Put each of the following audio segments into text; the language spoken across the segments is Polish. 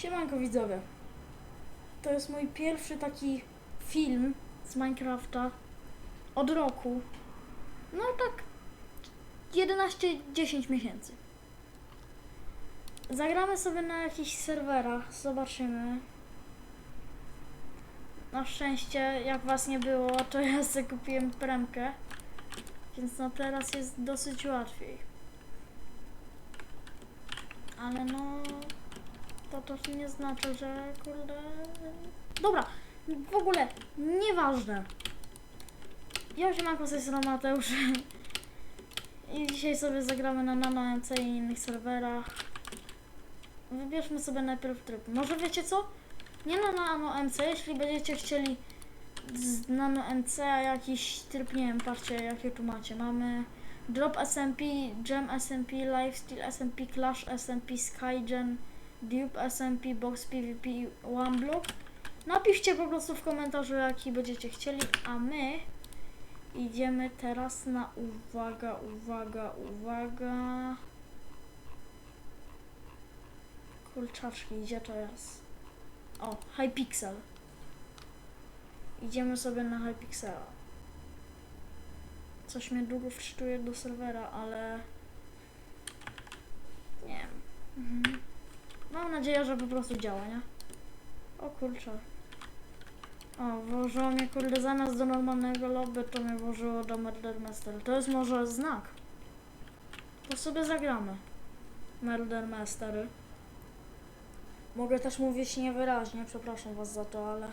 Siemanko widzowie. To jest mój pierwszy taki film z Minecrafta od roku. No tak 11-10 miesięcy. Zagramy sobie na jakichś serwerach, zobaczymy. Na szczęście, jak was nie było, to ja sobie kupiłem premkę. Więc no teraz jest dosyć łatwiej. Ale no to to nie znaczy, że kurde... Dobra, w ogóle nieważne. Ja się mam z Mateusz. I dzisiaj sobie zagramy na Nano MC i innych serwerach. Wybierzmy sobie najpierw tryb. Może wiecie co? Nie na Nano MC, jeśli będziecie chcieli z Nano MC a jakiś tryb, nie wiem, patrzcie jakie tu macie. Mamy Drop SMP, Gem SMP, Lifesteal SMP, Clash SMP, Skygen, Dupe SMP, Box PvP i One Block. Napiszcie po prostu w komentarzu jaki będziecie chcieli, a my idziemy teraz na uwaga, uwaga, uwaga. Kurczaczki, gdzie to jest? O, Hypixel. Idziemy sobie na Hypixela. Coś mnie długo wczytuje do serwera, ale nie wiem. Mhm. Mam nadzieję, że po prostu działa, nie? O kurczę. O, włożyło mnie kurde zamiast do normalnego lobby, to mnie włożyło do Murder Master. To jest może znak. To sobie zagramy. Murder Mastery. Mogę też mówić niewyraźnie, przepraszam was za to, ale...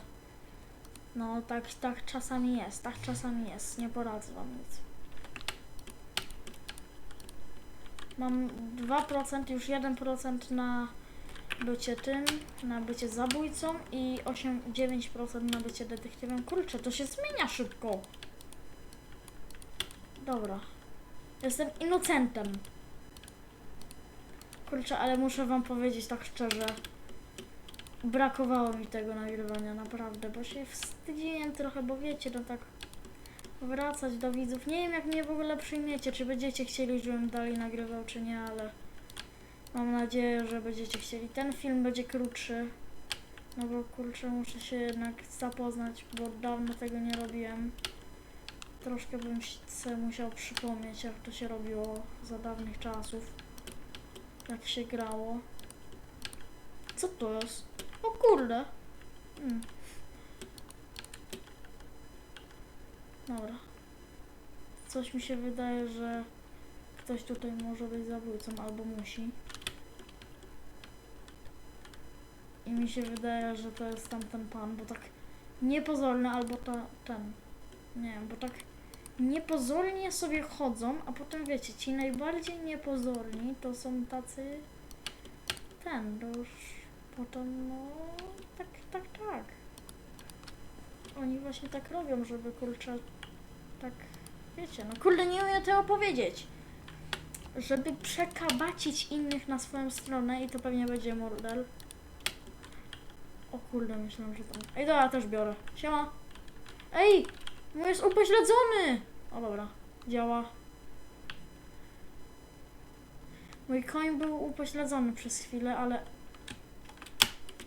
No, tak, tak czasami jest, tak czasami jest, nie poradzę wam nic. Mam 2%, już 1% na bycie tym, na bycie zabójcą i 8, 9% na bycie detektywem. Kurczę, to się zmienia szybko. Dobra. Jestem inocentem. Kurczę, ale muszę wam powiedzieć tak szczerze. Brakowało mi tego nagrywania, naprawdę, bo się wstydziłem trochę, bo wiecie, no tak wracać do widzów. Nie wiem, jak mnie w ogóle przyjmiecie, czy będziecie chcieli, żebym dalej nagrywał, czy nie, ale mam nadzieję, że będziecie chcieli. Ten film będzie krótszy, no bo kurczę, muszę się jednak zapoznać, bo dawno tego nie robiłem. Troszkę bym sobie musiał przypomnieć, jak to się robiło za dawnych czasów, jak się grało. Co to jest? O kurde. Hmm. Dobra. Coś mi się wydaje, że ktoś tutaj może być zabójcą albo musi. I mi się wydaje, że to jest tamten pan, bo tak niepozorny albo ta, ten. Nie wiem, bo tak niepozornie sobie chodzą, a potem wiecie, ci najbardziej niepozorni to są tacy ten, to już potem no tak, tak, tak. Oni właśnie tak robią, żeby kurczę tak wiecie, no kurde nie umiem tego powiedzieć. Żeby przekabacić innych na swoją stronę i to pewnie będzie mordel. O kurde, myślałam, że tam... Ej, dobra, też biorę. Siema. Ej, mój jest upośledzony! O dobra, działa. Mój koń był upośledzony przez chwilę, ale...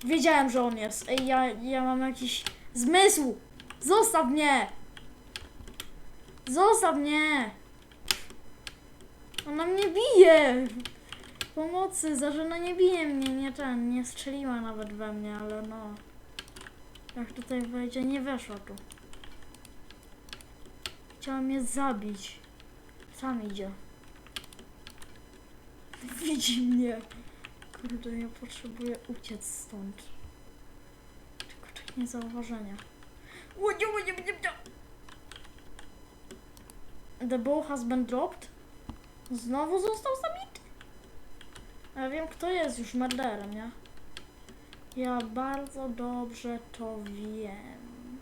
Wiedziałem, że on jest. Ej, ja, ja mam jakiś zmysł! Zostaw mnie! Zostaw mnie! Ona mnie bije! Pomocy, Zażyna nie bije mnie, nie ten, nie strzeliła nawet we mnie, ale no. Jak tutaj wejdzie, nie weszła tu. Chciała mnie zabić. Sam idzie. Widzi mnie. Kurde, ja potrzebuję uciec stąd. Tylko tak niezauważenia. Łodzie, łodzie, łodzie, łodzie. The ball has been dropped. Znowu został zabity. Ja wiem, kto jest już murderem, nie? Ja bardzo dobrze to wiem.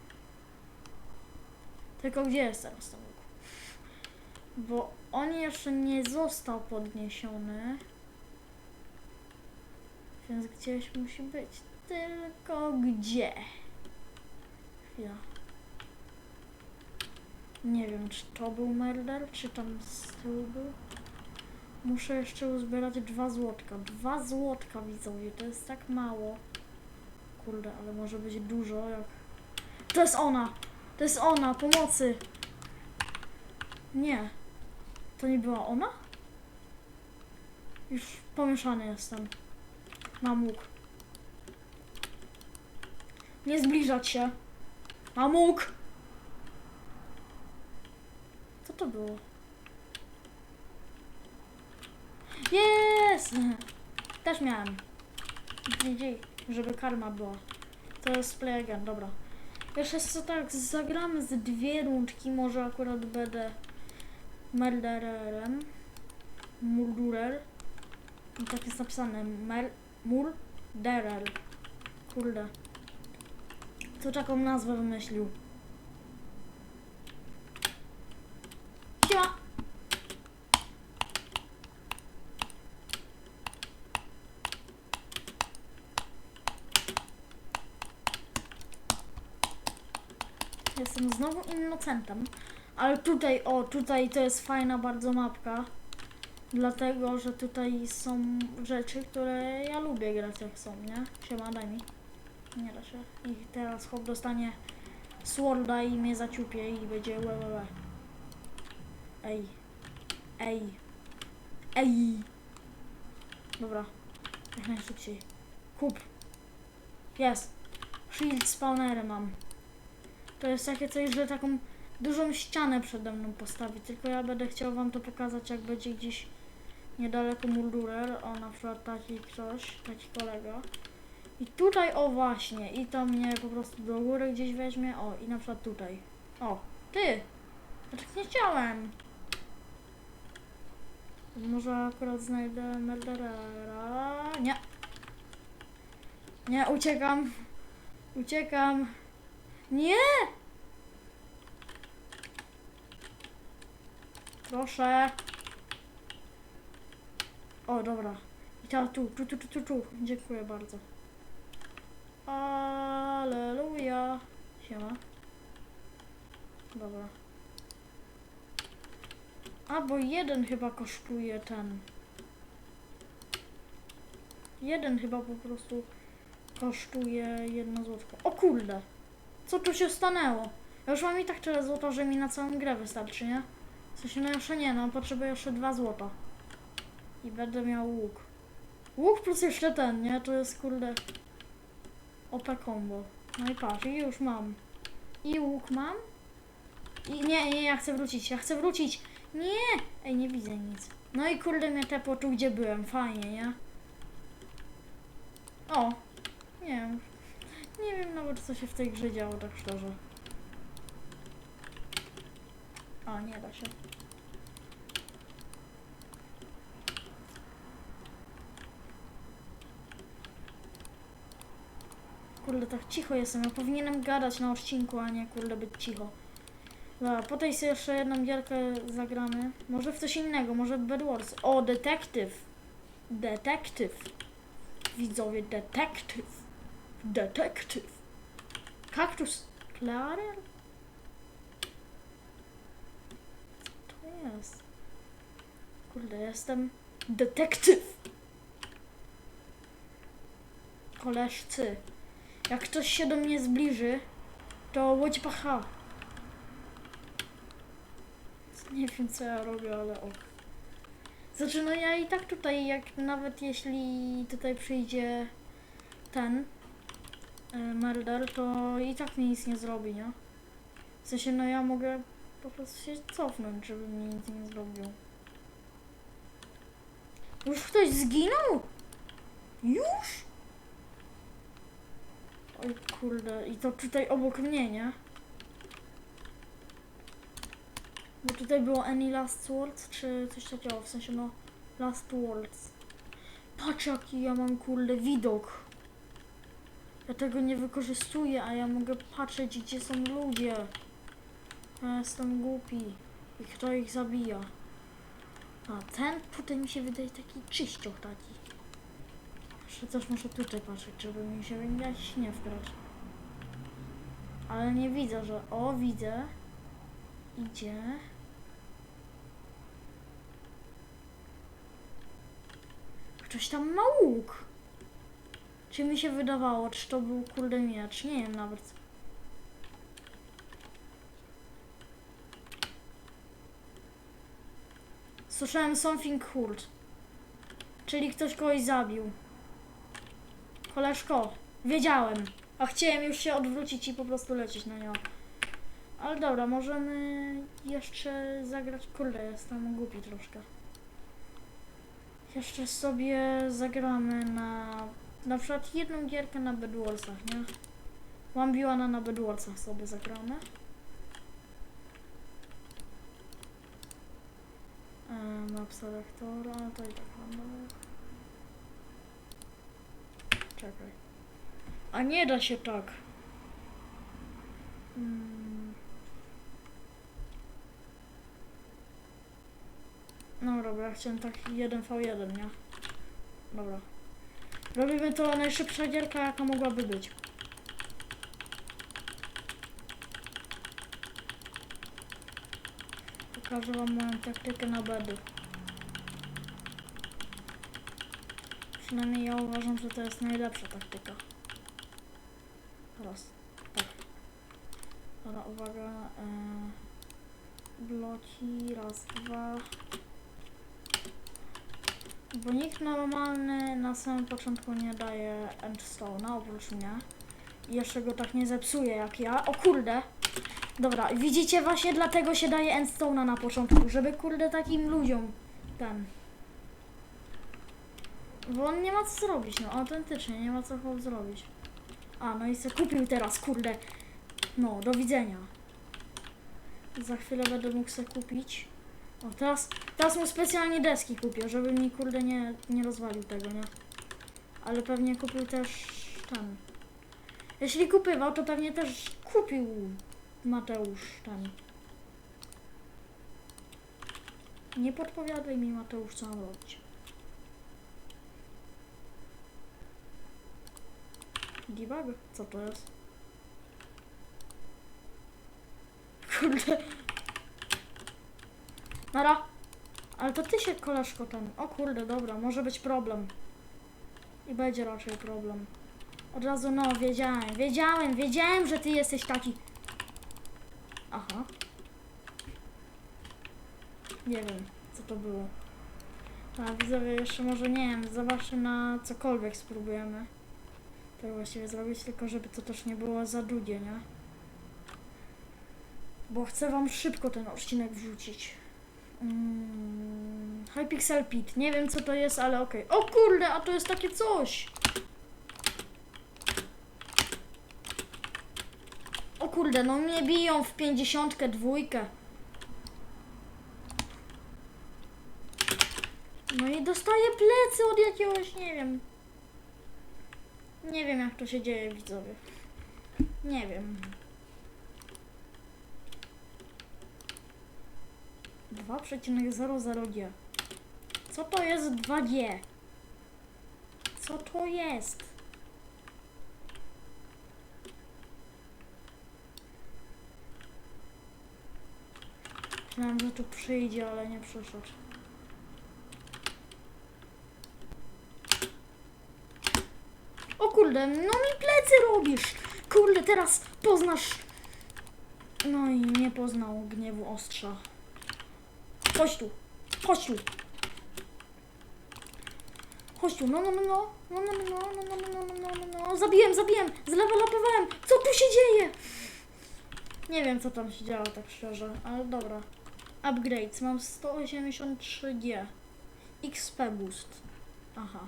Tylko gdzie jest teraz ten łuk? Bo on jeszcze nie został podniesiony. Więc gdzieś musi być. Tylko gdzie? Chwila. Nie wiem, czy to był murder, czy tam z tyłu był. Muszę jeszcze uzbierać dwa złotka. Dwa złotka widzowie, to jest tak mało. Kurde, ale może być dużo jak... To jest ona! To jest ona! Pomocy! Nie. To nie była ona? Już pomieszany jestem. Mam łuk. Nie zbliżać się. Mam łuk! Co to było? Jest! Też miałem. GG, żeby karma była. To jest play again, dobra. Jeszcze co tak, zagramy z dwie rundki, może akurat będę murdererem. Murderer. I tak jest napisane, murderer. Kurde. Kto taką nazwę wymyślił? Siema! Jestem znowu innocentem. Ale tutaj, o, tutaj to jest fajna bardzo mapka. Dlatego, że tutaj są rzeczy, które ja lubię grać jak są, nie? Siema, daj mi. Nie da się. I teraz chłop dostanie sworda i mnie zaciupie i będzie łe, łe, łe. Ej. Ej. Ej. Dobra. Jak najszybciej. Kup. Jest. Shield spawnery mam. To jest takie coś, że taką dużą ścianę przede mną postawi. Tylko ja będę chciał wam to pokazać, jak będzie gdzieś niedaleko Murdurer. O, na przykład taki ktoś, taki kolega. I tutaj, o właśnie, i to mnie po prostu do góry gdzieś weźmie. O, i na przykład tutaj. O, ty! Ja tak nie chciałem. Może akurat znajdę murderera. Nie. Nie, uciekam. Uciekam. Nie! Proszę. O, dobra. I teraz tu, tu, tu, tu, tu, tu. Dziękuję bardzo. Aleluja. Siema. Dobra. A, bo jeden chyba kosztuje ten. Jeden chyba po prostu kosztuje jedno złotko. O kurde! Co tu się stanęło? Ja już mam i tak tyle złota, że mi na całą grę wystarczy, nie? W sensie, no jeszcze nie, no potrzebuję jeszcze dwa złota. I będę miał łuk. Łuk plus jeszcze ten, nie? To jest kurde... OP combo. No i patrz, i już mam. I łuk mam. I nie, nie, ja chcę wrócić, ja chcę wrócić. Nie! Ej, nie widzę nic. No i kurde mnie te poczuł, gdzie byłem. Fajnie, nie? O! Nie wiem. Nie wiem nawet co się w tej grze działo, tak szczerze. A, nie da się. Kurde, tak cicho jestem. Ja powinienem gadać na odcinku, a nie kurde być cicho. Dobra, po tej sobie jeszcze jedną gierkę zagramy. Może w coś innego, może Bad Wars. O, detektyw. Detektyw. Widzowie, detektyw. Detektyw. Kaktus Klarer? Co to jest? Kurde, jestem detektyw. Koleżcy. Jak ktoś się do mnie zbliży, to łodź pacha. Nie wiem co ja robię, ale ok. Znaczy no ja i tak tutaj, jak nawet jeśli tutaj przyjdzie ten y, murder, to i tak mi nic nie zrobi, nie? W sensie no ja mogę po prostu się cofnąć, żeby mi nic nie zrobił. Już ktoś zginął? Już? Oj kurde, i to tutaj obok mnie, nie? Bo tutaj było Any Last Words, czy coś takiego, w sensie no Last Words. Patrz jaki ja mam kurde widok. Ja tego nie wykorzystuję, a ja mogę patrzeć gdzie są ludzie. Ja jestem głupi. I kto ich zabija. A ten tutaj mi się wydaje taki czyścioch taki. Jeszcze też muszę tutaj patrzeć, żeby mi się jakiś nie wgrać. Ale nie widzę, że... O, widzę. Idzie. Ktoś tam ma łuk. Czy mi się wydawało, czy to był kurde miecz? Nie wiem nawet. Słyszałem something hurt. Czyli ktoś kogoś zabił. Koleżko, wiedziałem. A chciałem już się odwrócić i po prostu lecieć na nią. Ale dobra, możemy jeszcze zagrać. Kurde, jestem głupi troszkę. Jeszcze sobie zagramy na na przykład jedną gierkę na Bedwarsach, nie? One na Bedwarsach sobie zagramy. E, map selektora, to i tak mam. Czekaj. A nie da się tak. Mm. No dobra, chciałem tak 1v1, nie? Dobra. Robimy to najszybsza gierka, jaka mogłaby być. Pokażę wam moją taktykę na bedy. Przynajmniej ja uważam, że to jest najlepsza taktyka. Raz. Tak. Dobra, uwaga. E, bloki. Raz, dwa. Bo nikt normalny na samym początku nie daje endstone'a oprócz mnie. I jeszcze go tak nie zepsuje jak ja. O kurde! Dobra, widzicie właśnie dlatego się daje endstone'a na początku, żeby kurde takim ludziom ten. Bo on nie ma co zrobić, no autentycznie nie ma co chłop zrobić. A, no i se kupił teraz, kurde. No, do widzenia. Za chwilę będę mógł se kupić. O, teraz, teraz mu specjalnie deski kupię, żeby mi kurde nie, nie rozwalił tego, nie? Ale pewnie kupił też ten. Jeśli kupywał, to pewnie też kupił Mateusz ten. Nie podpowiadaj mi Mateusz, co mam robić. Debug? Co to jest? Kurde. Nara. Ale to ty się koleżko ten. O kurde, dobra, może być problem. I będzie raczej problem. Od razu no, wiedziałem, wiedziałem, wiedziałem, że ty jesteś taki. Aha. Nie wiem, co to było. A widzowie jeszcze może nie wiem, zobaczmy na cokolwiek spróbujemy. Tak właściwie zrobić, tylko żeby to też nie było za długie, nie? Bo chcę wam szybko ten odcinek wrzucić. Mm, Hypixel Pit. Nie wiem co to jest, ale okej. O kurde, a to jest takie coś. O kurde, no mnie biją w pięćdziesiątkę dwójkę. No i dostaję plecy od jakiegoś, nie wiem. Nie wiem jak to się dzieje, widzowie. Nie wiem. 2,00G. Co to jest 2G? Co to jest? Myślałem, że tu przyjdzie, ale nie przyszedł. O kurde, no mi plecy robisz! Kurde, teraz poznasz... No i nie poznał gniewu ostrza. Chodź tu. Chodź tu. Chodź tu. No, no, no, no. No, no, no, no, no, no, no, no, no, no. Zabiłem, zabiłem. Zlewelopowałem. Co tu się dzieje? Nie wiem, co tam się działo, tak szczerze, ale dobra. Upgrades. Mam 183G. XP boost. Aha.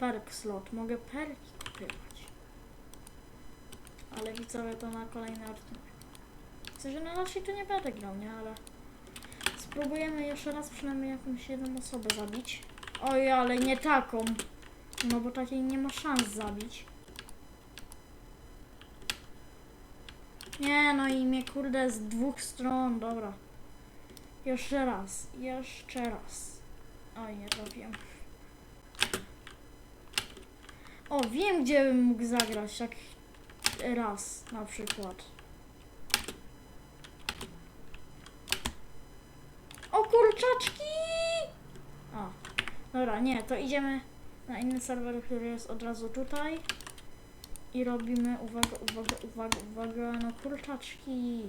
Perk slot. Mogę perki kupować. Ale widzowie to na kolejny odcinek. W sensie na raczej tu nie będę grał, nie? Ale... Spróbujemy jeszcze raz przynajmniej jakąś jedną osobę zabić. Oj, ale nie taką. No bo takiej nie ma szans zabić. Nie, no i mnie kurde z dwóch stron, dobra. Jeszcze raz, jeszcze raz. Oj, nie trafiłem. O, wiem gdzie bym mógł zagrać, jak raz na przykład. O kurczaczki! A, Dobra, nie, to idziemy na inny serwer, który jest od razu tutaj. I robimy, uwaga, uwaga, uwaga, uwaga, no kurczaczki.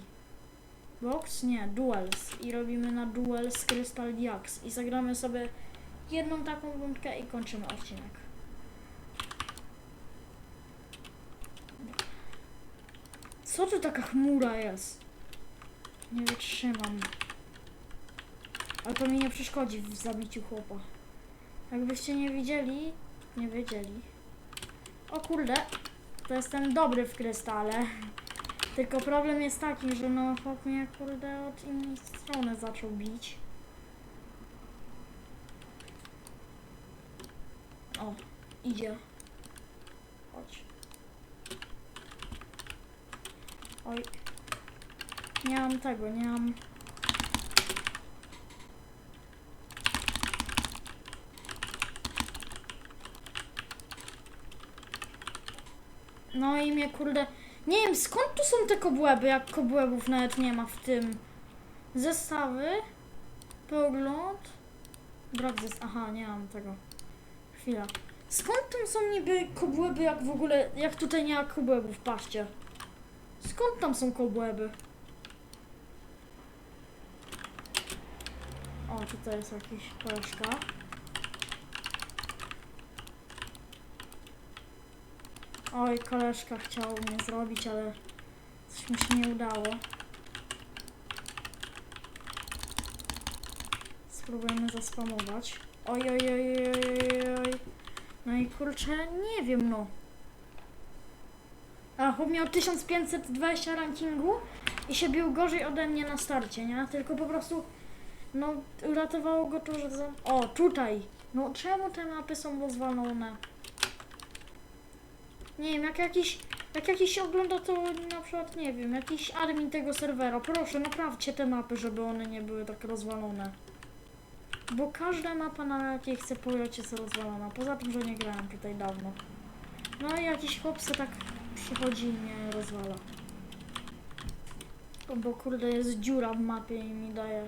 Box? Nie, Duels. I robimy na Duels Crystal Diax. I zagramy sobie jedną taką rundkę i kończymy odcinek. Co tu taka chmura jest? Nie wytrzymam. Ale to mi nie przeszkodzi w zabiciu chłopa. Jakbyście nie widzieli, nie wiedzieli. O kurde, to jestem dobry w krystale. Tylko problem jest taki, że no chłop mnie kurde od innej strony zaczął bić. O, idzie. Chodź. Oj. Nie mam tego, nie mam... No i mnie kurde... Nie wiem skąd tu są te kobłęby, jak kobłębów nawet nie ma w tym. Zestawy. Pogląd. Brak zestaw... Aha, nie mam tego. Chwila. Skąd tam są niby kobłęby, jak w ogóle... Jak tutaj nie ma kobłębów, patrzcie. Skąd tam są kobłęby? O, tutaj jest jakiś koleżka. Oj, koleżka chciał mnie zrobić, ale coś mi się nie udało. Spróbujemy zaspamować. Oj, oj, oj, oj, oj. No i kurczę, nie wiem no. A, chłop miał 1520 rankingu i się bił gorzej ode mnie na starcie, nie? Tylko po prostu, no, uratowało go to, że... O, tutaj! No, czemu te mapy są rozwalone? Nie wiem, jak jakiś, jak jakiś ogląda to na przykład, nie wiem, jakiś admin tego serwera, proszę, naprawcie te mapy, żeby one nie były tak rozwalone. Bo każda mapa, na jakiej chcę pograć jest rozwalona, poza tym, że nie grałem tutaj dawno. No i jakiś chłop se tak przychodzi i mnie rozwala. Bo kurde jest dziura w mapie i mi daje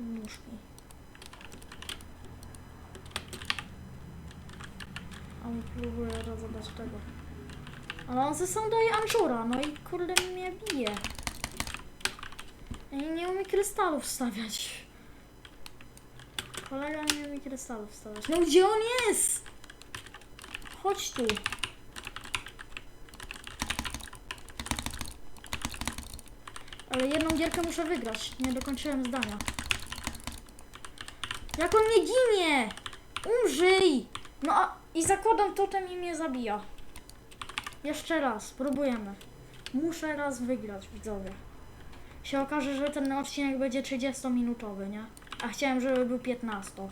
nóżki. On próbuje rozebrać tego. Ale on ze sam daje anczura, no i kurde mnie bije. I nie umie krystalów stawiać. Kolega nie umie krystalów stawiać. No gdzie on jest? Chodź tu. Ale jedną gierkę muszę wygrać. Nie dokończyłem zdania. Jak on nie ginie! Umrzyj! No a i zakładam totem i mnie zabija. Jeszcze raz, próbujemy. Muszę raz wygrać, widzowie. Się okaże, że ten odcinek będzie 30-minutowy, nie? A chciałem, żeby był 15.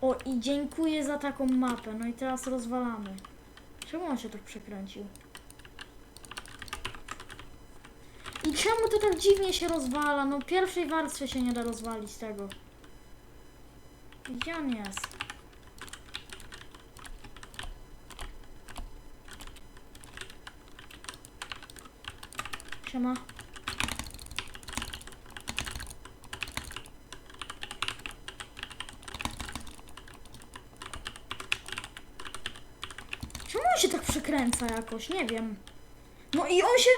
O, i dziękuję za taką mapę. No i teraz rozwalamy. Czemu on się tak przekręcił? I czemu to tak dziwnie się rozwala? No pierwszej warstwy się nie da rozwalić tego. Gdzie on jest? Siema. Czemu on się tak przekręca jakoś? Nie wiem. No i on się...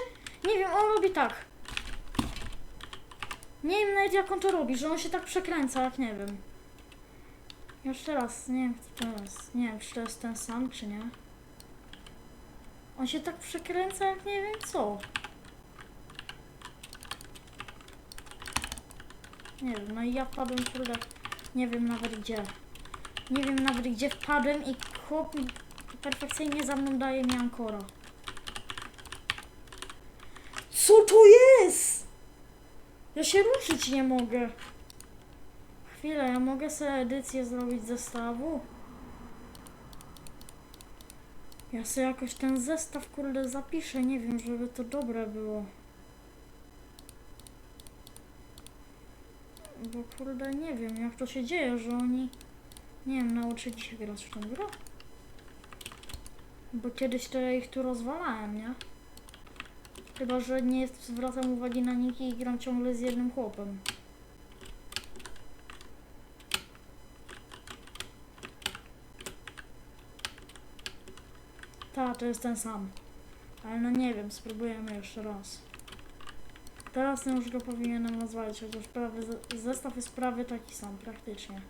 Nie wiem, on robi tak. Nie wiem nawet jak on to robi, że on się tak przekręca, jak nie wiem. Jeszcze raz, nie wiem to jest. Nie wiem, czy to jest ten sam, czy nie. On się tak przekręca, jak nie wiem co. Nie wiem, no i ja wpadłem, kurde, nie wiem nawet gdzie. Nie wiem nawet gdzie wpadłem i chłop perfekcyjnie za mną daje mi ankora. Co to jest? Ja się ruszyć nie mogę. Chwilę, ja mogę sobie edycję zrobić zestawu? Ja sobie jakoś ten zestaw, kurde, zapiszę, nie wiem, żeby to dobre było. Bo kurde, nie wiem jak to się dzieje, że oni, nie wiem, nauczyli się grać w tą grę. Bo kiedyś to ja ich tu rozwalałem, nie? Chyba, że nie zwracam uwagi na niki i gram ciągle z jednym chłopem. Ta, to jest ten sam. Ale no nie wiem, spróbujemy jeszcze raz. Teraz już go powinienem rozwalić, chociaż prawie, ze- zestaw jest prawie taki sam, praktycznie.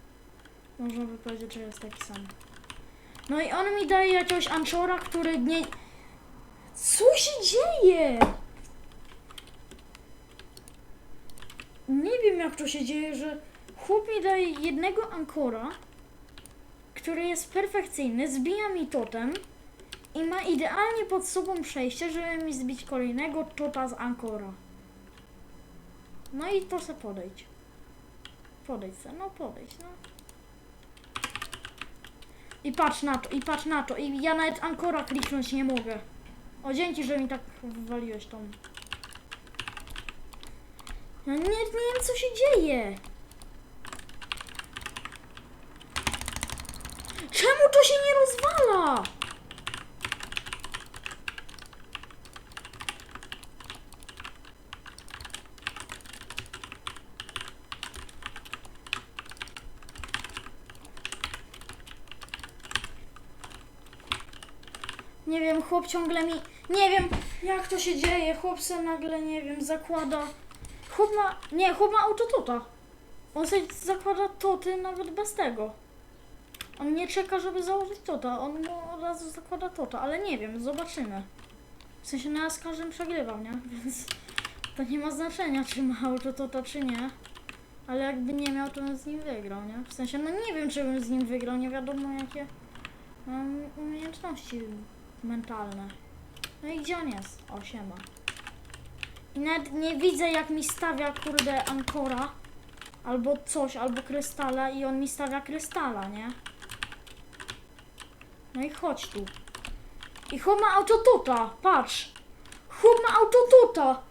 Można by powiedzieć, że jest taki sam. No i on mi daje jakiegoś anczora, który nie... Co się dzieje? Nie wiem jak to się dzieje, że chłop mi daje jednego ankora, który jest perfekcyjny, zbija mi totem i ma idealnie pod sobą przejście, żeby mi zbić kolejnego tota z ankora. No i se podejdź. Se, no podejdź, no. I patrz na to, i patrz na to, i ja nawet ankora kliknąć nie mogę. O, dzięki, że mi tak wywaliłeś tą. Ja nie, nie wiem, co się dzieje. Czemu to się nie rozwala? Chłop ciągle mi. Nie wiem, jak to się dzieje. Chłop se nagle, nie wiem, zakłada. Chłop ma. Nie, chłop ma autotota. On sobie zakłada toty nawet bez tego. On nie czeka, żeby założyć tota. On mu od razu zakłada tota, ale nie wiem, zobaczymy. W sensie no ja z każdym przegrywam, nie? Więc to nie ma znaczenia, czy ma autotota, czy nie. Ale jakby nie miał, to bym z nim wygrał, nie? W sensie, no nie wiem, czy bym z nim wygrał, nie wiadomo jakie mam umiejętności mentalne. No i gdzie on jest? O, siema. I nawet nie widzę, jak mi stawia, kurde, ankora. Albo coś, albo krystala i on mi stawia krystala, nie? No i chodź tu. I chłop ma autotota, patrz. Chłop ma autotota.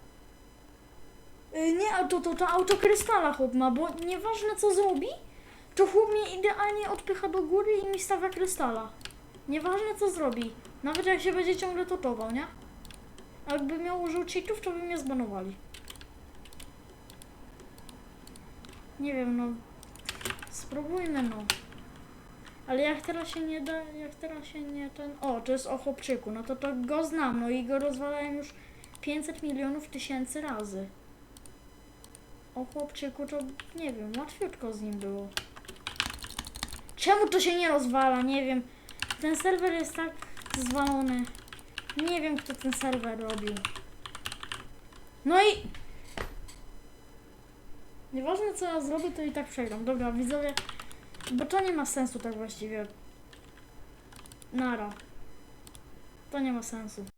Y, nie autotota, autokrystala chłop ma, bo nieważne co zrobi, to chłop mnie idealnie odpycha do góry i mi stawia krystala. Nieważne co zrobi. Nawet jak się będzie ciągle totował, nie? A jakby miał użył cheatów, to by mnie zbanowali. Nie wiem, no. Spróbujmy, no. Ale jak teraz się nie da, jak teraz się nie ten... O, to jest o chłopczyku, no to to go znam, no i go rozwalałem już 500 milionów tysięcy razy. O chłopczyku to, nie wiem, łatwiutko z nim było. Czemu to się nie rozwala? Nie wiem. Ten serwer jest tak zwalony. Nie wiem, kto ten serwer robił. No i... Nieważne co ja zrobię, to i tak przegram. Dobra, widzowie, bo to nie ma sensu tak właściwie. Nara. To nie ma sensu.